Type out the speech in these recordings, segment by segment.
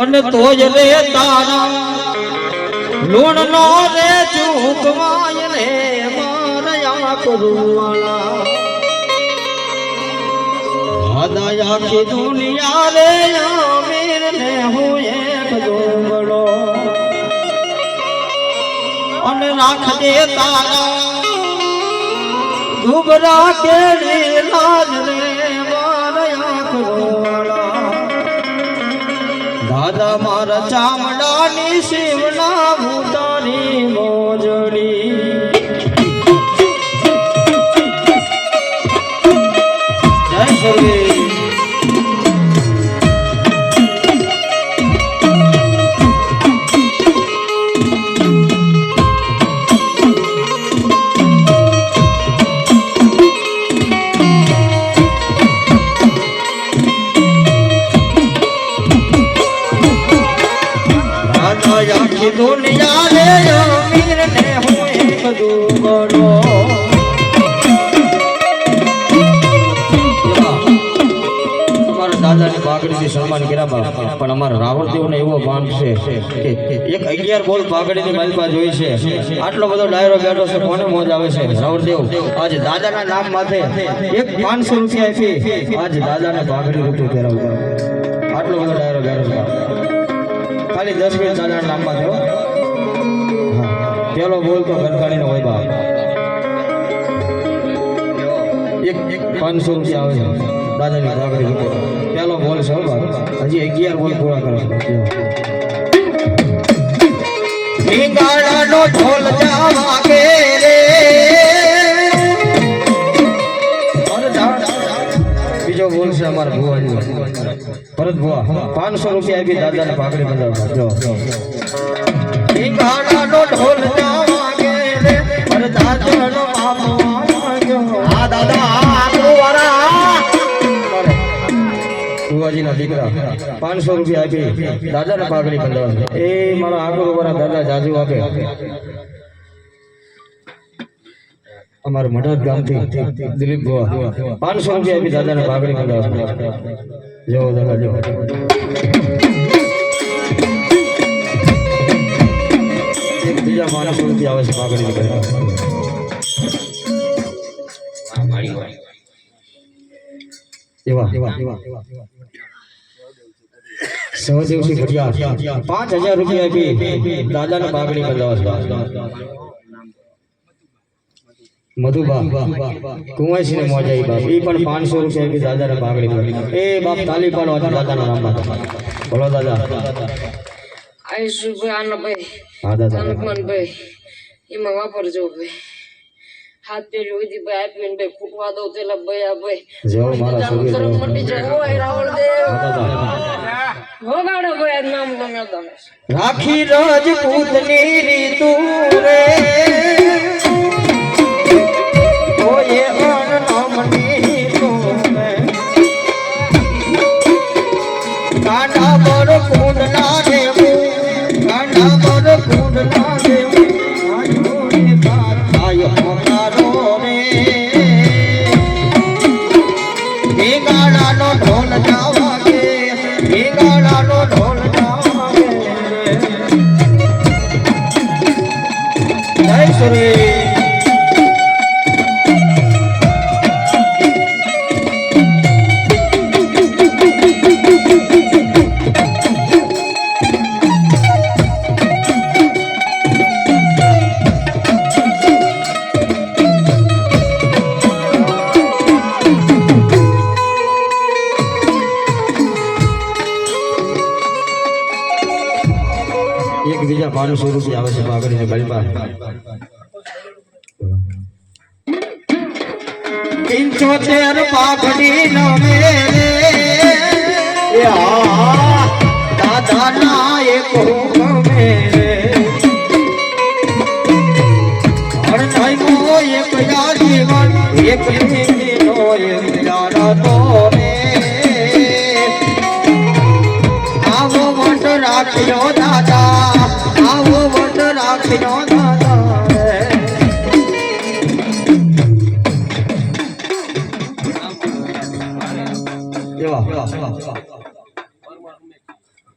અને તોજ રે તારા, લૂણ નો રે ચૂકવાય રે મારયા કરુવાળા હદાયા કી દુનિયા રે આમીર ને હું એક જોગડો અને રાખજે તારા, દુબરા કે લાજ ચામડાની શિવના ભૂતાની મોજડી. જય સર્વે પાઘડીથી સન્માન કર્યા. પણ અમારા રાવણદેવને એવો ભાન છે એક અગિયાર બોલ પાઘડીની માલિકા જોઈ છે આટલો બધો ડાયરો બેઠો છે કોને મોજ આવે છે રાવણદેવ આજે દાદાના નામ માથે એક પાંચસો રૂપિયા આપી આજે દાદાને પાઘડી રૂપિયા પહેરાવતા આટલો બધો ડાયરો બેઠો છે ખાલી દસ મિનિટ દાદાના નામમાં થયો પેલો બોલ તો ગરકાણીનો હોય બા એક એક પાંચસો રૂપિયા આવે. છે દાદાની ભાગડી રૂપિયા પેલો બોલ છે હજી અગિયાર બોલ પૂરા કરો ઢીંગાડાનો ઢોલ જાવા કે રે બીજો બોલ છે અમારા ભુવાજી ભરત ભુવા. પાંચસો રૂપિયા આપી દાદાને પાકડી બંધાવતા. જો. ઢીંગાડાનો ઢોલ ભુવાજીના દીકરા, પાંચસો રૂપિયા આપી દાદાને પાઘડી બંધાવતા એ મારા આગળ વાળા દાદા જાજુ આપે. અમારા મઢાત ગામથી દિલીપ ગોવા, પાંચસો રૂપિયા આપી દાદાને પાઘડી બંધાવતા જો દાદા, જો. બીજા પાંચસો રૂપિયા આવે છે પાઘડી એવા એવા. સહદેવસિંહ ભટિયા પાંચ હજાર રૂપિયા આપી દાદાને પાઘડી બંધાવતા મધુબા. કુંવરસિંહ મોજાઈ બાપ. એ પણ પાંચસો રૂપિયા આપી દાદાને પાઘડી બંધાવી. એ બાપ તાલી પાડો આજે દાદાના નામમાં બોલો દાદા. આયુષભાઈ આનભાઈ હા દાદા. હનુમાનભાઈ એમાં વાપરજો ભાઈ. હાથ પેલી ઉધી ભાઈ આપીને ભાઈ ફૂટવા દો તેલા ભાઈ આ ભાઈ જેવો મારા સૂર્ય મટી જાય. હોય રાહુલ દેવ ભોગાડો આ નામ તમે તમે રાખી રાજપૂતની રીતુ રે. જય પિંચોતેર પાઘડી નો મેરે દાદા ના એક એવા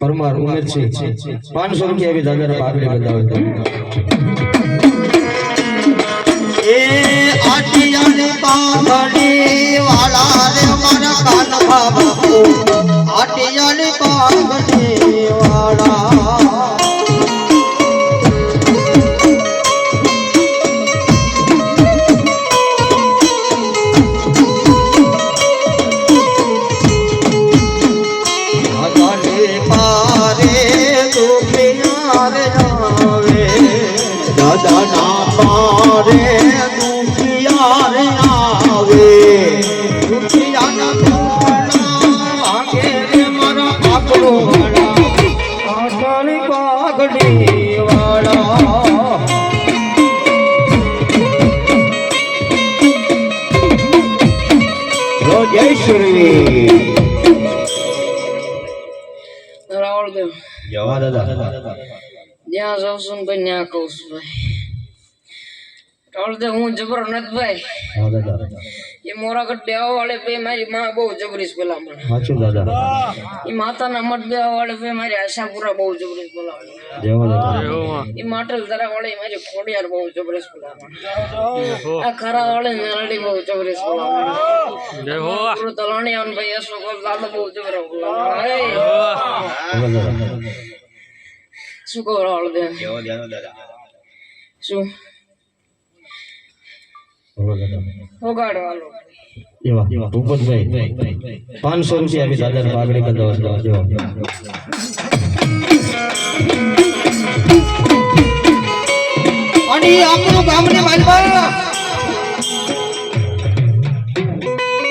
પરમાર ઉમેદસિંહ પાંચસો રૂપિયા એવી દાદા પાઘડી બતાવે વાળા રે મારા કાનભા બાપુ આટિયાની પાઘડી હા દાદા જ્યાં જાઉં છું ભાઈ ત્યાં કહું છું ભાઈ રાવળદેવ હું જબરો નથી ભાઈ હા દાદા એ મોરાગઢ બેવા વાળે ભાઈ મારી માં બહુ જબરીશ પેલા મને સાચું દાદા એ માતાના મઠ બેવા વાળે ભાઈ મારી આશાપુરા બહુ જબરીશ દાદા એ માટલ ધરા વાળી મારી ખોડિયાર બહુ જબરીશ બોલાવણ આ ખરા વાળી મેલડી બહુ જબરીશ ગુરુ તલાણી ભાઈ અશોક દાદા બહુ જબરા દાદા શું કહો રાવળ બેન શું વગાડો હાલો એવા ભૂપતભાઈ પાંચસો રૂપિયા આપી દાદાને પાઘડી બતાવો જો અને આપણું ગામને માલવા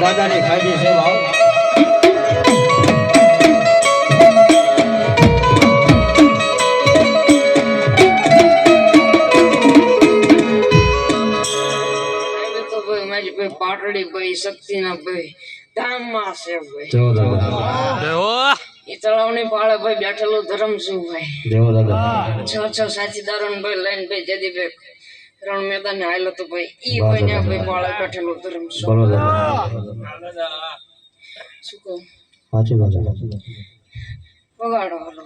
દાદાની ખાઈ છે ભાવ તો ભાઈ મારી ભાઈ પાટડી ભાઈ શક્તિના ભાઈ ધામમાં છે ભાઈ જો દાદા. એ તળાવની પાળે ભાઈ બેઠેલો ધરમ છું ભાઈ દેવો દાદા. છ છ સાથીદારો ને ભાઈ લઈને ભાઈ જદી ભાઈ રણ મેદાન આવેલો તો ભાઈ ઈ ભાઈ ને ભાઈ પાળે બેઠેલું ધરમ છું બોલો દાદા. શું કહું? સાચું વગાડો હાલો.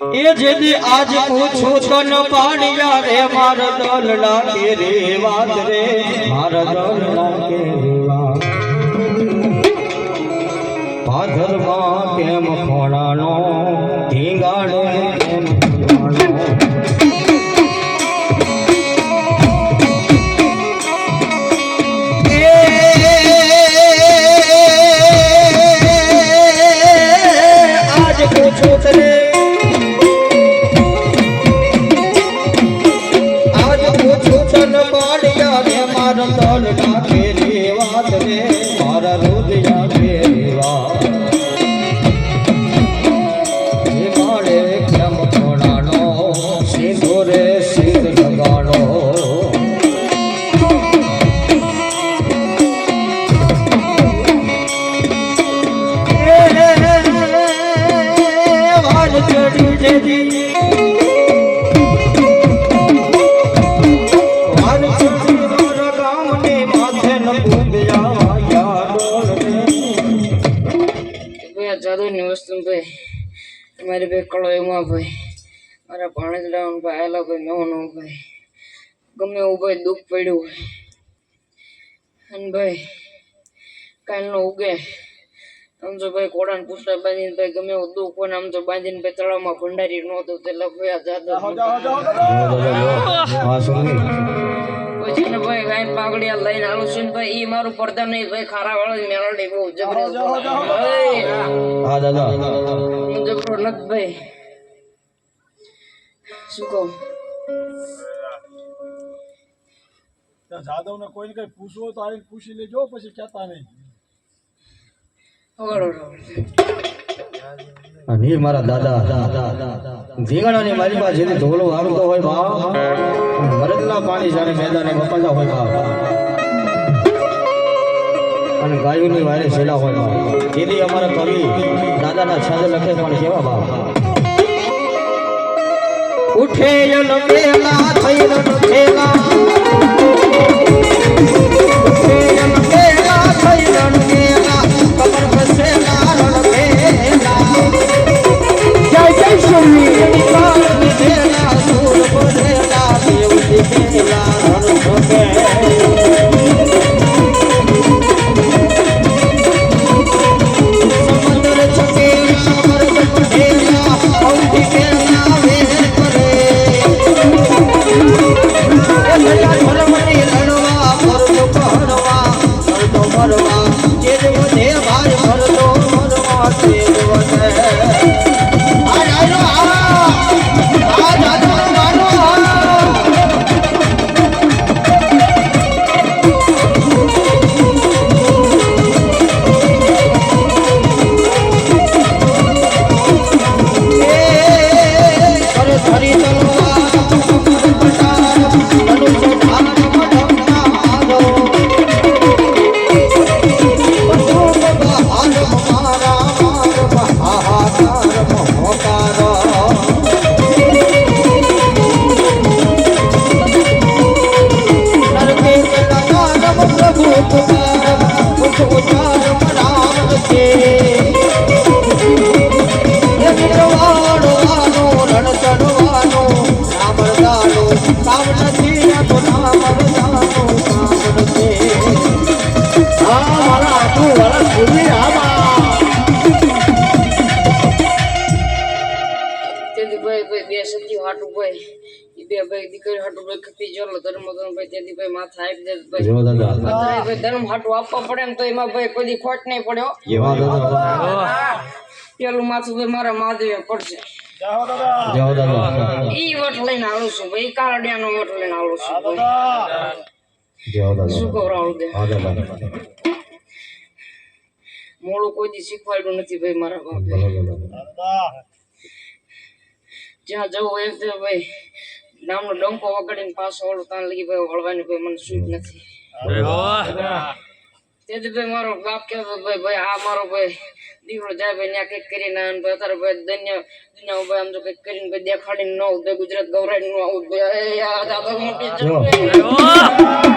એ જેદી આજ પૂછું તન પાણિયા રે, માર દલડા કે રે વાત રે, મારા દલડા કે રેવા મારી ભાઈ કળો એમાં ભાઈ. મારા ભાણેજડા ભાઈ આયલા ભાઈ મેવાનો ભાઈ. ગમે એવું ભાઈ દુઃખ પડ્યું હોય. અને ભાઈ કાલનો ઉગે. આમ તો ભાઈ કોડાને પૂછતા બાંધીને ભાઈ ગમે એવું દુઃખ હોય ને આમ તો બાંધીને ભાઈ તળાવમાં ભંડારી ન દઉં તે ભાઈ આ જાદુ જો દાદા જો હા સુની પછી ભાઈ ગાય પાઘડી લઈને આવું છું ભાઈ ઈ મારું પડતા નહીં ભાઈ ખારા વાળો મેળવડી બહુ જબરદસ્ત હા દાદા. જબરો નથી શું કહું જાદવ ને કોઈને કઈ પૂછવું તો આવીને પૂછી લેજો પછી કહેતા નહીં. નીર મારા દાદા ધીંગાણાની મારી પાસે જેથી હારતો હોય બાપ મરદના પાણી જાણે મેદાને બપાતા હોય બાપ. અને ગાયોની વારે છેડા હોય બાપ તેથી અમારા કવિ દાદાના છંદ લખે પણ કેવા બાપ ઉઠે યન ભાઈ ભાઈ બે સતી હાટુ ભાઈ ઈ બે ભાઈ દીકરી હાટું ભાઈ ખપી જોલો ધર્મ ધર્મ ભાઈ તેથી ભાઈ માથા આપી દે ભાઈ. ભાઈ ધર્મ હાટું આપવા પડે એમ તો એમાં ભાઈ કોઈ ખોટ નહીં પડ્યો. પેલું માથું ભાઈ મારા મહાદેવે પડશે. ઈ વટ લઈને આવું છું ભાઈ કારડિયાનો વટ લઈને આવું છું ભાઈ. દાદા. જેવા શું કવરાવું દે મોડું કોઈ દી શીખવાડ્યું નથી ભાઈ મારા બાપે. જ્યાં જવું એક તો ભાઈ નામનો ડંકો વગાડીને પાછો ઓલો તાન લગી ભાઈ વળવાની ભાઈ મને સૂટ નથી. તેથી ભાઈ મારો બાપ કહેતો ભાઈ ભાઈ આ મારો ભાઈ દીવડો જાય ભાઈ ત્યાં કંઈક કરીને આવે ભાઈ અત્યારે ભાઈ દુનિયા દુનિયા ભાઈ આમ તો કંઈક કરીને ભાઈ દેખાડીને ન આવું ભાઈ ગુજરાત ગૌરાઈ નું આવું ભાઈ દાદા મોટી લડાઈ લડાઈ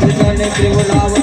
ठिकाणी देव